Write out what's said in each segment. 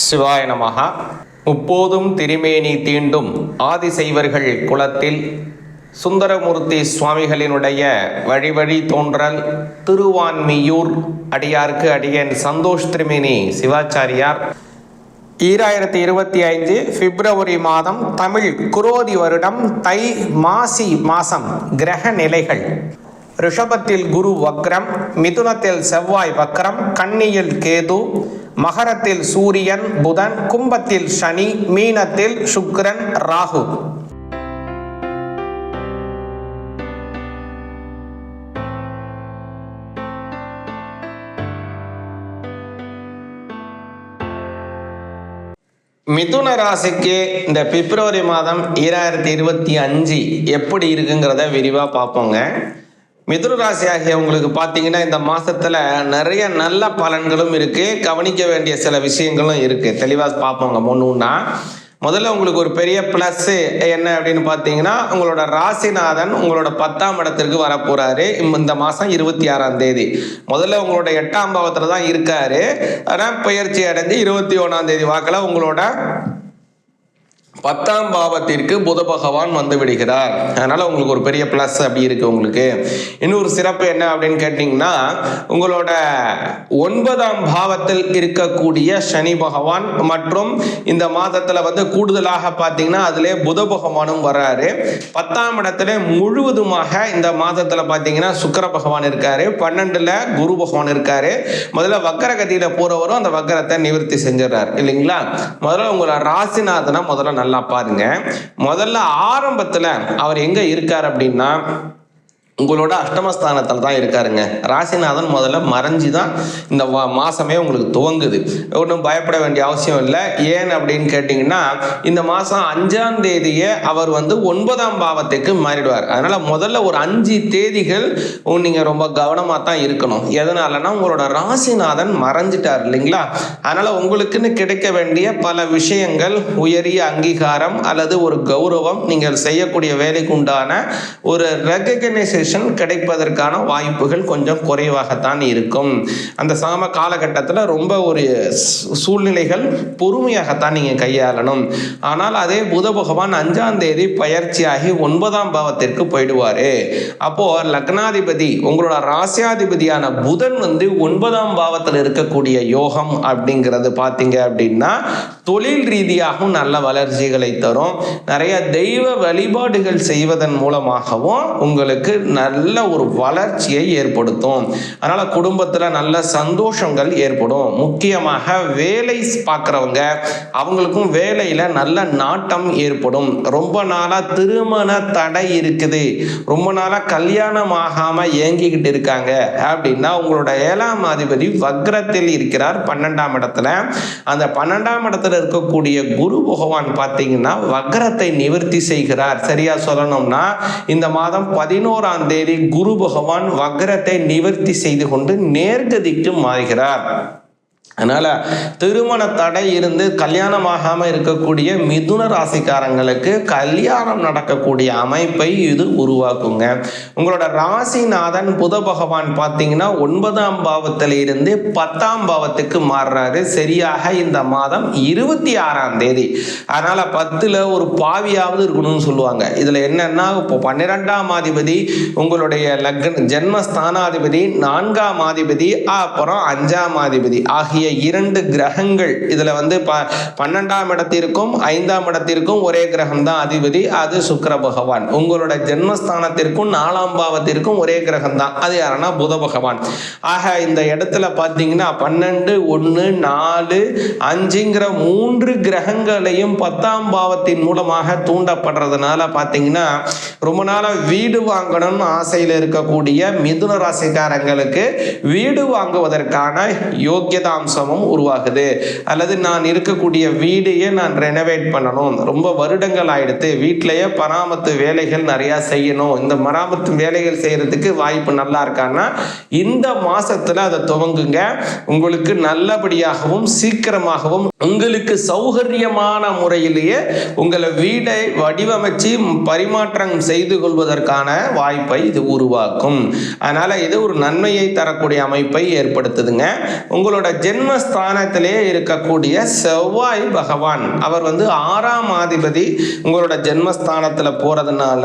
சிவாய நமகா முப்போதும் திருமேனி தீண்டும் ஆதிசைவர்கள் குலத்தில் சுந்தரமூர்த்தி சுவாமிகளினுடைய வழிவழி தோன்றல் திருவான்மியூர் அடியார்க்கு அடியன் சந்தோஷ் திருமேனி சிவாச்சாரியார். ஈராயிரத்தி இருபத்தி ஐந்து பிப்ரவரி மாதம் தமிழ் குரோதி வருடம் தை மாசி மாசம் கிரக நிலைகள். ரிஷபத்தில் குரு வக்ரம் மிதுனத்தில் செவ்வாய் வக்ரம் கன்னியில் கேது மகரத்தில் சூரியன் புதன் கும்பத்தில் சனி மீனத்தில் சுக்கிரன் ராகு. மிதுன ராசிக்கு இந்த பிப்ரவரி மாதம் ஈராயிரத்தி இருபத்தி அஞ்சு எப்படி இருக்குங்கிறத விரிவாக பார்ப்போங்க. மிதுன ராசி ஆகிய உங்களுக்கு பார்த்தீங்கன்னா இந்த மாசத்துல நிறைய நல்ல பலன்களும் இருக்கு. கவனிக்க வேண்டிய சில விஷயங்களும் இருக்கு. தெளிவாக பார்ப்போங்க முன்னுன்னா. முதல்ல உங்களுக்கு ஒரு பெரிய ப்ளஸ்ஸு என்ன அப்படின்னு பார்த்தீங்கன்னா உங்களோட ராசிநாதன் உங்களோட பத்தாம் இடத்திற்கு வரப்போறாரு. இந்த மாதம் இருபத்தி ஆறாம் தேதி. முதல்ல உங்களோட எட்டாம் பாவத்தில் தான் இருக்காரு. ஆனால் பயிற்சி அடைஞ்சு இருபத்தி ஒன்றாம் தேதி வாக்கில் உங்களோட பத்தாம் பாவத்திற்கு புத பகவான் வந்து விடுகிறார். அதனால உங்களுக்கு ஒரு பெரிய ப்ளஸ் அப்படி இருக்கு உங்களுக்கு. இன்னொரு சிறப்பு என்ன அப்படின்னு கேட்டிங்கன்னா உங்களோட ஒன்பதாம் பாவத்தில் இருக்கக்கூடிய சனி பகவான் மற்றும் இந்த மாதத்தில் வந்து கூடுதலாக பார்த்தீங்கன்னா அதிலே புத பகவானும் வர்றாரு. பத்தாம் இடத்துல முழுவதுமாக இந்த மாதத்தில் பார்த்தீங்கன்னா சுக்கர பகவான் இருக்காரு. பன்னெண்டுல குரு பகவான் இருக்காரு. முதல்ல வக்கர கதியில போறவரும் அந்த வக்கரத்தை நிவர்த்தி செஞ்சிடறார். இல்லைங்களா? முதல்ல உங்களோட ராசிநாதனை முதல்ல நல்லா பாருங்க. முதல்ல ஆரம்பத்துல அவர் எங்க இருக்கார் அப்படின்னா உங்களோட அஷ்டமஸ்தானத்தில் தான் இருக்காருங்க. ராசிநாதன் முதல்ல மறைஞ்சு தான் இந்த மாதமே உங்களுக்கு துவங்குது. ஒன்றும் பயப்பட வேண்டிய அவசியம் இல்லை. ஏன் அப்படின்னு கேட்டிங்கன்னா இந்த மாதம் அஞ்சாம் தேதியே அவர் வந்து ஒன்பதாம் பாவத்துக்கு மாறிடுவார். அதனால் முதல்ல ஒரு அஞ்சு தேதிகள் நீங்கள் ரொம்ப கவனமாக தான் இருக்கணும். எதனாலன்னா உங்களோட ராசிநாதன் மறைஞ்சிட்டார் இல்லைங்களா? அதனால் உங்களுக்குன்னு கிடைக்க வேண்டிய பல விஷயங்கள் உயரிய அங்கீகாரம் அல்லது ஒரு கௌரவம் நீங்கள் செய்யக்கூடிய வேலைக்கு உண்டான ஒரு ரெகக்னைசேஷன் கிடைப்பதற்கான வாய்ப்புகள் கொஞ்சம் குறைவாகத்தான் இருக்கும். அந்த சாம காலகட்டத்தில் ரொம்ப ஒரு சூழ்நிலைகள் பொறுமையாகத்தான் நீங்கள் கையாளணும். ஆனால் அதே புத பகவான் அஞ்சாம் தேதி பயிற்சியாகி ஒன்பதாம் பாவத்திற்கு போயிடுவார். அப்போ லக்னாதிபதி உங்களோட ராசியாதிபதியான புதன் வந்து ஒன்பதாம் பாவத்தில் இருக்கக்கூடிய யோகம் அப்படிங்கிறது பார்த்தீங்க அப்படின்னா தொழில் ரீதியாகவும் நல்ல வளர்ச்சிகளை தரும். நிறைய தெய்வ வழிபாடுகள் செய்வதன் மூலமாகவும் உங்களுக்கு நல்ல ஒரு வளர்ச்சியை ஏற்படுத்தும். அதனால குடும்பத்துல நல்ல சந்தோஷங்கள் ஏற்படும். முக்கியமாக வேலை பார்க்குறவங்க அவங்களுக்கும் வேலையில நல்ல நாட்டம் ஏற்படும். ரொம்ப நாளா திருமண தடை இருக்குது. ரொம்ப நாளா கல்யாணம் ஆகாம ஏங்கிக்கிட்டு இருக்காங்க. அப்படின்னா உங்களோட ஏழாம் அதிபதி வக்ரத்தில் இருக்கிறார் பன்னெண்டாம் இடத்துல. அந்த பன்னெண்டாம் இடத்துல இருக்கக்கூடிய குரு பகவான் பார்த்தீங்கன்னா வக்ரத்தை நிவர்த்தி செய்கிறார். சரியா சொல்லணும்னா இந்த மாதம் பதினோராம் தேதி குரு பகவான் வக்ரத்தை நிவர்த்தி செய்து கொண்டு நேர்கதிக்கு மாறுகிறார். அதனால் திருமண தடை இருந்து கல்யாணம் ஆகாமல் இருக்கக்கூடிய மிதுன ராசிக்காரங்களுக்கு கல்யாணம் நடக்கக்கூடிய அமைப்பை இது உருவாக்குங்க. உங்களோட ராசிநாதன் புத பகவான் பார்த்தீங்கன்னா ஒன்பதாம் பாவத்தில் இருந்து பத்தாம் பாவத்துக்கு மாறுறாரு. சரியாக இந்த மாதம் இருபத்தி ஆறாம் தேதி. அதனால் பத்தில் ஒரு பாவியாவது இருக்கணும்னு சொல்லுவாங்க. இதில் என்னென்னா இப்போ பன்னிரெண்டாம் அதிபதி உங்களுடைய லக்ன ஜென்மஸ்தானாதிபதி நான்காம் அதிபதி அப்புறம் அஞ்சாம் அதிபதி ஆகிய இரண்டு கிரகங்கள் இதுல வந்து ப பன்னெண்டாம் இடத்திற்கும் ஐந்தாம் இடத்திற்கும் ஒரே கிரகம் தான் அதிபதி அது சுக்கர பகவான். உங்களோட ஜென்மஸ்தானத்திற்கும் நாலாம் பாவத்திற்கும் ஒரே கிரகம் தான் அது யாருன்னா புத பகவான். ஆக இந்த இடத்துல பார்த்தீங்கன்னா பன்னெண்டு ஒன்று நாலு அஞ்சுங்கிற மூன்று கிரகங்களையும் பத்தாம் பாவத்தின் மூலமாக தூண்டப்படுறதுனால பார்த்தீங்கன்னா ரொம்ப நாளாக வீடு வாங்கணும்னு ஆசையில் இருக்கக்கூடிய மிதுன ராசிக்காரங்களுக்கு வீடு வாங்குவதற்கான யோக்கியதாம்சமும் உருவாகுது. அல்லது நான் இருக்கக்கூடிய வீடையே நான் ரெனோவேட் பண்ணணும். ரொம்ப வருடங்கள் ஆயிடுத்து வீட்டிலேயே பராமத்து வேலைகள் நிறையா செய்யணும். இந்த மராமத்து வேலைகள் செய்யறதுக்கு வாய்ப்பு நல்லா இருக்கான்னா இந்த மாசத்துல அதை துவங்குங்க. உங்களுக்கு நல்லபடியாகவும் சீக்கிரமாகவும் உங்களுக்கு சௌகரியமான முறையிலேயே உங்களை வீடை வடிவமைச்சு பரிமாற்றம் செய்து கொள்வதற்கான வாய்ப்பை இது உருவாக்கும். அதனால இது ஒரு நன்மையை தரக்கூடிய அமைப்பை ஏற்படுத்துதுங்க. உங்களோட ஜென்ம ஜென்மஸ்தானத்திலே இருக்கக்கூடிய செவ்வாய் பகவான் அவர் வந்து ஆறாம் ஆதிபதி. உங்களோட ஜென்மஸ்தானத்தில் போகிறதுனால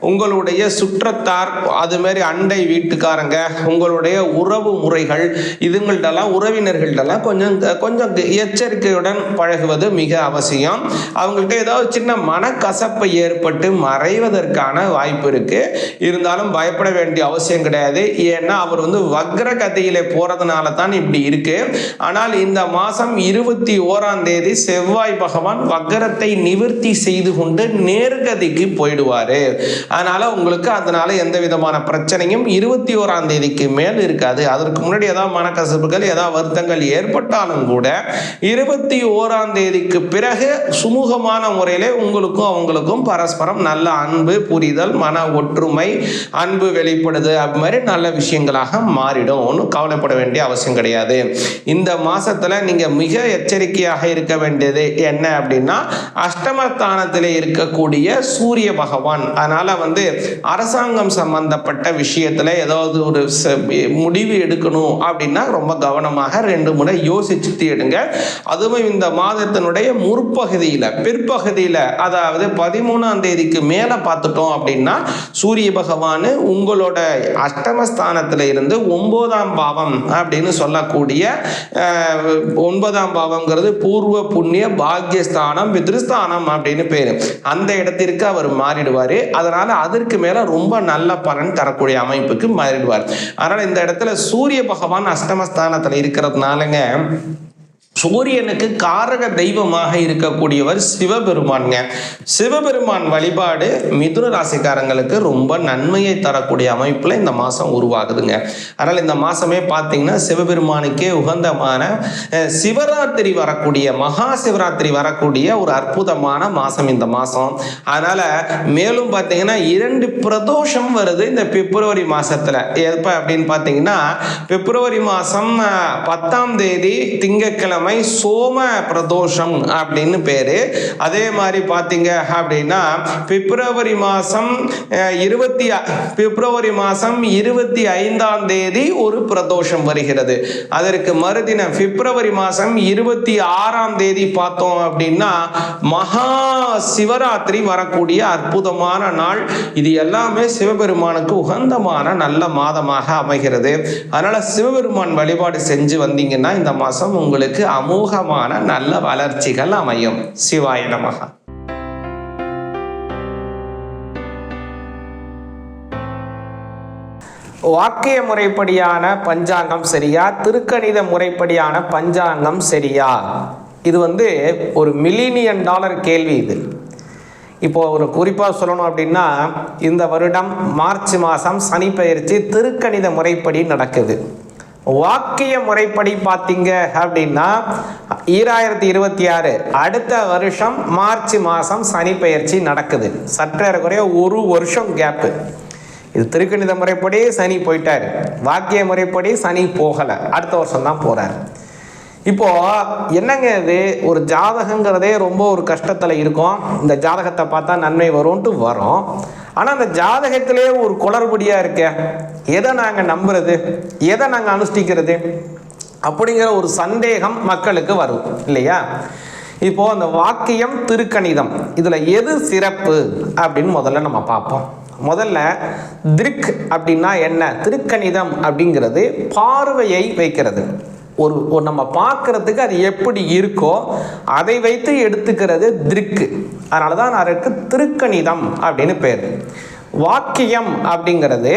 உங்களுடைய சுற்றத்தார் அது மாதிரி அண்டை வீட்டுக்காரங்க உங்களுடைய உறவு முறைகள் இதுங்கள்டெல்லாம் உறவினர்கள்டெல்லாம் கொஞ்சம் கொஞ்சம் எச்சரிக்கையுடன் பழகுவது மிக அவசியம். அவங்கள்ட்ட ஏதாவது சின்ன மனக்கசப்பை ஏற்பட்டு மறைவதற்கான வாய்ப்பு இருக்கு. இருந்தாலும் பயப்பட வேண்டிய அவசியம் கிடையாது. ஏன்னா அவர் வந்து வக்ர கதையிலே போறதுனால தான் இப்படி இருக்கு. ஆனால் இந்த மாதம் இருபத்தி ஓராம் தேதி செவ்வாய் பகவான் வக்கரத்தை நிவர்த்தி செய்து கொண்டு நேர்கதிக்கு போயிடுவார். அதனால் உங்களுக்கு அதனால் எந்த விதமான பிரச்சனையும் இருபத்தி ஓராம் தேதிக்கு மேல் இருக்காது. அதற்கு முன்னாடி ஏதாவது மனக்கசப்புகள் ஏதாவது வருத்தங்கள் ஏற்பட்டாலும் கூட இருபத்தி ஓராம் தேதிக்கு பிறகு சுமூகமான முறையிலே உங்களுக்கும் அவங்களுக்கும் பரஸ்பரம் நல்ல அன்பு புரிதல் மன ஒற்றுமை அன்பு வெளிப்படுது. அது மாதிரி நல்ல விஷயங்களாக மாறிடும். ஒன்றும் கவலைப்பட வேண்டிய அவசியம் கிடையாது. இந்த இந்த மாசத்துல நீங்க மிக எச்சரிக்கையாக இருக்க வேண்டியது என்ன அப்படின்னா அஷ்டமஸ்தானத்தில் இருக்கக்கூடிய சூரிய பகவான். அதனால வந்து அரசாங்கம் சம்பந்தப்பட்ட விஷயத்துல ஏதாவது ஒரு ச- முடிவு எடுக்கணும் அப்படின்னா ரொம்ப கவனமாக ரெண்டு முறை யோசிச்சுட்டு எடுங்க. அதுவும் இந்த மாதத்தினுடைய முற்பகுதியில் பிற்பகுதியில் அதாவது பதிமூணாம் தேதிக்கு மேலே பார்த்துட்டோம் அப்படின்னா சூரிய பகவான் உங்களோட அஷ்டமஸ்தானத்தில் இருந்து ஒன்பதாம் பாவம் அப்படின்னு சொல்லக்கூடிய ஒன்பதாம் பாவம்ங்கிறது பூர்வ புண்ணிய பாக்யஸ்தானம் பித்ருஸ்தானம் அப்படின்னு பேர். அந்த இடத்திற்கு அவர் மாறிடுவார். அதனால அதற்கு மேலே ரொம்ப நல்ல பலன் தரக்கூடிய அமைப்புக்கு மாறிடுவார். அதனால இந்த இடத்துல சூரிய பகவான் அஷ்டமஸ்தானத்தில் இருக்கிறதுனாலங்க சூரியனுக்கு காரக தெய்வமாக இருக்கக்கூடியவர் சிவபெருமான்ங்க. சிவபெருமான் வழிபாடு மிதுன ராசிக்காரங்களுக்கு ரொம்ப நன்மையை தரக்கூடிய அமைப்பில் இந்த மாதம் உருவாகுதுங்க. அதனால் இந்த மாதமே பார்த்தீங்கன்னா சிவபெருமானுக்கே உகந்தமான சிவராத்திரி வரக்கூடிய மகா சிவராத்திரி வரக்கூடிய ஒரு அற்புதமான மாதம் இந்த மாதம் அதனால் மேலும் பார்த்தீங்கன்னா இரண்டு பிரதோஷம் வருது இந்த பிப்ரவரி மாதத்தில் எப்போ அப்படின்னு பார்த்தீங்கன்னா பிப்ரவரி மாதம் பத்தாம் தேதி திங்கட்கிழமை சோம பிரதோஷம் அப்படின்னு பேரு. அதே மாதிரி பார்த்தீங்க அப்படின்னா பிப்ரவரி மாதம் இருபத்தி பிப்ரவரி மாதம் இருபத்தி ஐந்தாம் தேதி ஒரு பிரதோஷம் வருகிறது. அதற்கு மறுதினம் பிப்ரவரி மாதம் இருபத்தி ஆறாம் தேதி பார்த்தோம் அப்படின்னா மகா சிவராத்திரி வரக்கூடிய அற்புதமான நாள். இது எல்லாமே சிவபெருமானுக்கு உகந்தமான நல்ல மாதமாக அமைகிறது. அதனால சிவபெருமான் வழிபாடு செஞ்சு வந்தீங்கன்னா இந்த மாதம் உங்களுக்கு அமோகமான நல்ல வளர்ச்சிகள் அமையும். சிவாய நமகா வாக்கிய முறைப்படியான பஞ்சாங்கம் சரியா? திருக்கணித முறைப்படியான பஞ்சாங்கம் சரியா? இது வந்து ஒரு மில்லினியன் டாலர் கேள்வி இது. இப்போ ஒரு குறிப்பாக சொல்லணும் அப்படின்னா இந்த வருடம் மார்ச் மாதம் சனி திருக்கணித முறைப்படி நடக்குது. வாக்கிய முறைப்படி பார்த்தீங்க அப்படின்னா ஈராயிரத்தி இருபத்தி ஆறு அடுத்த வருஷம் மார்ச் மாதம் சனி பெயர்ச்சி நடக்குது. சற்றேறக்குறைய ஒரு வருஷம் கேப்பு இது திருக்கணித முறைப்படி சனி போயிட்டார். வாக்கிய முறைப்படி சனி போகலை. அடுத்த வருஷம் தான் போகிறார் இப்போ என்னங்க இது? ஒரு ஜாதகங்கிறதே ரொம்ப ஒரு கஷ்டத்தில் இருக்கும். இந்த ஜாதகத்தை பார்த்தா நன்மை வரும்ன்ட்டு வரும். ஆனால் அந்த ஜாதகத்திலே ஒரு குளறுபடியாக இருக்க. எதை நாங்கள் நம்புறது? எதை நாங்கள் அனுஷ்டிக்கிறது? அப்படிங்கிற ஒரு சந்தேகம் மக்களுக்கு வரும் இல்லையா? இப்போ அந்த வாக்கியம் திருக்கணிதம் இதில் எது சிறப்பு அப்படின்னு முதல்ல நம்ம பார்ப்போம். முதல்ல திருக் அப்படின்னா என்ன? திருக்கணிதம் அப்படிங்கிறது பார்வையை வைக்கிறது. ஒரு ஒரு நம்ம பார்க்கறதுக்கு அது எப்படி இருக்கோ அதை வைத்து எடுத்துக்கிறது திருக்கு. அதனால தான் அதற்கு திருக்கணிதம் அப்படின்னு பேர். வாக்கியம் அப்படிங்கிறது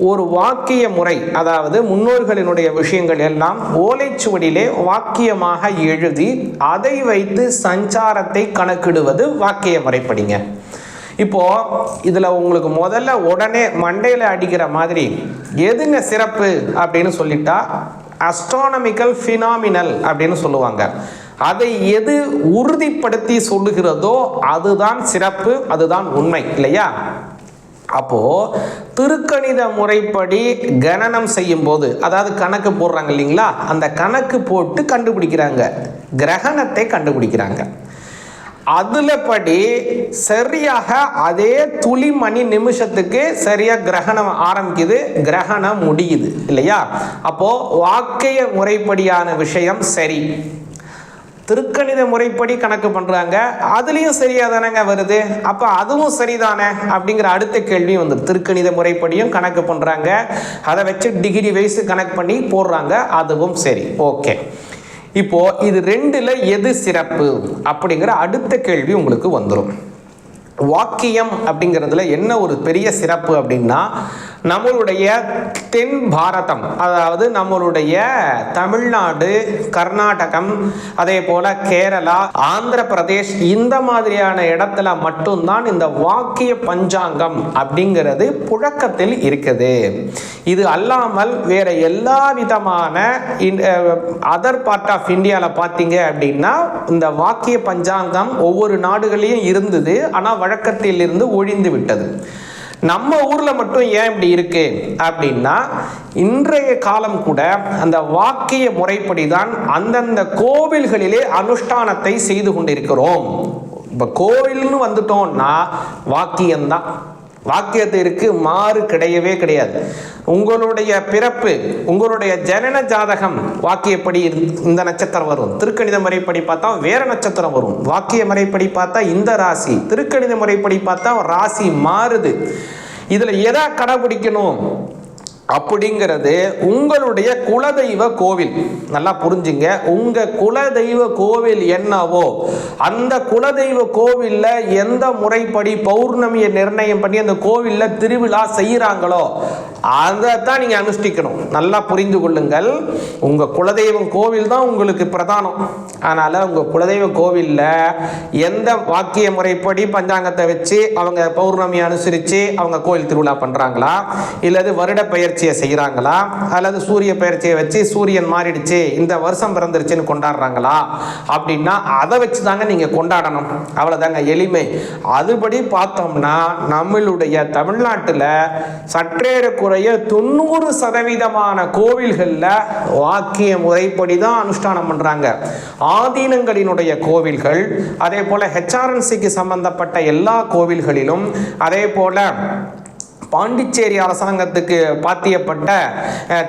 ஒரு வாக்கிய முறை அதாவது முன்னோர்களினுடைய விஷயங்கள் எல்லாம் ஓலைச்சுவடியிலே வாக்கியமாக எழுதி அதை வைத்து சஞ்சாரத்தை கணக்கிடுவது வாக்கிய முறைப்படிங்க இப்போ இதில் உங்களுக்கு முதல்ல உடனே மண்டையில் அடிக்கிற மாதிரி எதுங்க சிறப்பு அப்படின்னு சொல்லிட்டா அஸ்ட்ரானமிக்கல் ஃபினாமினல் அப்படின்னு சொல்லுவாங்க. அதை எது உறுதிப்படுத்தி சொல்லுகிறதோ அதுதான் சிறப்பு அதுதான் உண்மை இல்லையா? அப்போது திருக்கணித முறைப்படி கணனம் செய்யும் போது அதாவது கணக்கு போடுறாங்க இல்லைங்களா? அந்த கணக்கு போட்டு கண்டுபிடிக்கிறாங்க. கிரகணத்தை கண்டுபிடிக்கிறாங்க. அதில் படி சரியாக அதே துளி மணி நிமிஷத்துக்கு சரியாக கிரகணம் ஆரம்பிக்குது கிரகணம் முடியுது இல்லையா? அப்போது வாக்கிய முறைப்படியான விஷயம் சரி. திருக்கணித முறைப்படி கணக்கு பண்றாங்க. அதுலயும் சரியா தானேங்க வருது. அப்ப அதுவும் சரிதானே? அப்படிங்கிற அடுத்த கேள்வி வந்து திருக்கணித முறைப்படியும் கணக்கு பண்றாங்க. அதை வச்சு டிகிரி வைஸ் கணக்கு பண்ணி போடுறாங்க. அதுவும் சரி. ஓகே இப்போ இது ரெண்டுல எது சிறப்பு? அப்படிங்கிற அடுத்த கேள்வி உங்களுக்கு வந்துடும் வாக்கியம் அப்படிங்கிறதுல என்ன ஒரு பெரிய சிறப்பு அப்படின்னா நம்மளுடைய தென் பாரதம் அதாவது நம்மளுடைய தமிழ்நாடு கர்நாடகம் அதே போல கேரளா ஆந்திர பிரதேஷ் இந்த மாதிரியான இடத்துல மட்டும்தான் இந்த வாக்கிய பஞ்சாங்கம் அப்படிங்கிறது புழக்கத்தில் இருக்குது. இது அல்லாமல் வேற எல்லா விதமான அதர் பார்ட் ஆஃப் இந்தியாவில் பார்த்தீங்க அப்படின்னா இந்த வாக்கிய பஞ்சாங்கம் ஒவ்வொரு நாடுகளையும் இருந்தது ஆனால் வழக்கத்தில் இருந்து ஒழிந்து விட்டது. நம்ம ஊர்ல மட்டும் ஏன் இப்படி இருக்கு? அப்படின்னா இன்றைய காலம் கூட அந்த வாக்கிய முறைப்படி தான் அந்தந்த கோவில்களிலே அனுஷ்டானத்தை செய்து கொண்டிருக்கிறோம். இப்போ கோவில்னு வந்துட்டோம்னா வாக்கியம்தான். வாக்கியத்திற்கு மாறு கிடையவே கிடையாது. உங்களுடைய பிறப்பு உங்களுடைய ஜனன ஜாதகம் வாக்கியப்படி இரு- இந்த நட்சத்திரம் வரும். திருக்கணித முறைப்படி பார்த்தா வேற நட்சத்திரம் வரும். வாக்கிய முறைப்படி பார்த்தா இந்த ராசி. திருக்கணித முறைப்படி பார்த்தா ராசி மாறுது. இதில் எதா கடைபிடிக்கணும்? அப்படிங்கிறது உங்களுடைய குலதெய்வ கோவில். நல்லா புரிஞ்சுங்க. உங்க குலதெய்வ கோவில் என்னவோ அந்த குலதெய்வ கோவிலில் எந்த முறைப்படி பௌர்ணமியை நிர்ணயம் பண்ணி அந்த கோவிலில் திருவிழா செய்கிறாங்களோ அதை தான் நீங்கள் அனுஷ்டிக்கணும். நல்லா புரிந்து கொள்ளுங்கள். உங்கள் குலதெய்வம் கோவில் தான் உங்களுக்கு பிரதானம். அதனால் உங்கள் குலதெய்வ கோவிலில் எந்த வாக்கிய முறைப்படி பஞ்சாங்கத்தை வச்சு அவங்க பௌர்ணமி அனுசரித்து அவங்க கோயில் திருவிழா பண்ணுறாங்களா இல்லது வருட பயிற்சியை செய்கிறாங்களா அல்லது சூரிய பயிற்சியை வச்சு சூரியன் மாறிடுச்சு இந்த வருஷம் பிறந்துருச்சுன்னு கொண்டாடுறாங்களா? அப்படின்னா அதை வச்சு தாங்க நீங்கள் கொண்டாடணும். அவ்வளோதாங்க எளிமை. அதுபடி பார்த்தோம்னா நம்மளுடைய தமிழ்நாட்டில் சற்றேறக்குறைய தொண்ணூறு சதவீதமான கோவில்களில் வாக்கிய முறைப்படி தான் அனுஷ்டானம் பண்ணுறாங்க ஆதீனங்களினுடைய கோவில்கள் அதே போல் ஹெச்ஆர்என்சிக்கு சம்பந்தப்பட்ட எல்லா கோவில்களிலும் அதே போல் பாண்டிச்சேரி அரசாங்கத்துக்கு பாத்தியப்பட்ட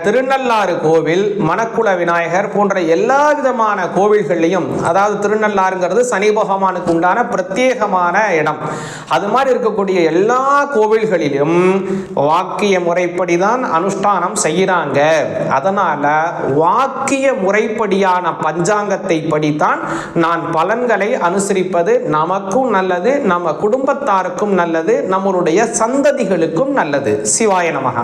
திருநள்ளாறு கோவில் மணக்குள விநாயகர் போன்ற எல்லா விதமான கோவில்கள்லையும் அதாவது திருநள்ளாறுங்கிறது சனி பகவானுக்கு உண்டான பிரத்யேகமான இடம். அது மாதிரி இருக்கக்கூடிய எல்லா கோவில்களிலும் வாக்கிய முறைப்படி தான் அனுஷ்டானம் செய்கிறாங்க. அதனால வாக்கிய முறைப்படியான பஞ்சாங்கத்தை படித்தான் நான் பலன்களை அனுசரிப்பது நமக்கும் நல்லது நம்ம குடும்பத்தாருக்கும் நல்லது நம்மளுடைய சந்ததிகளுக்கும் நல்லது. சிவாய நமகா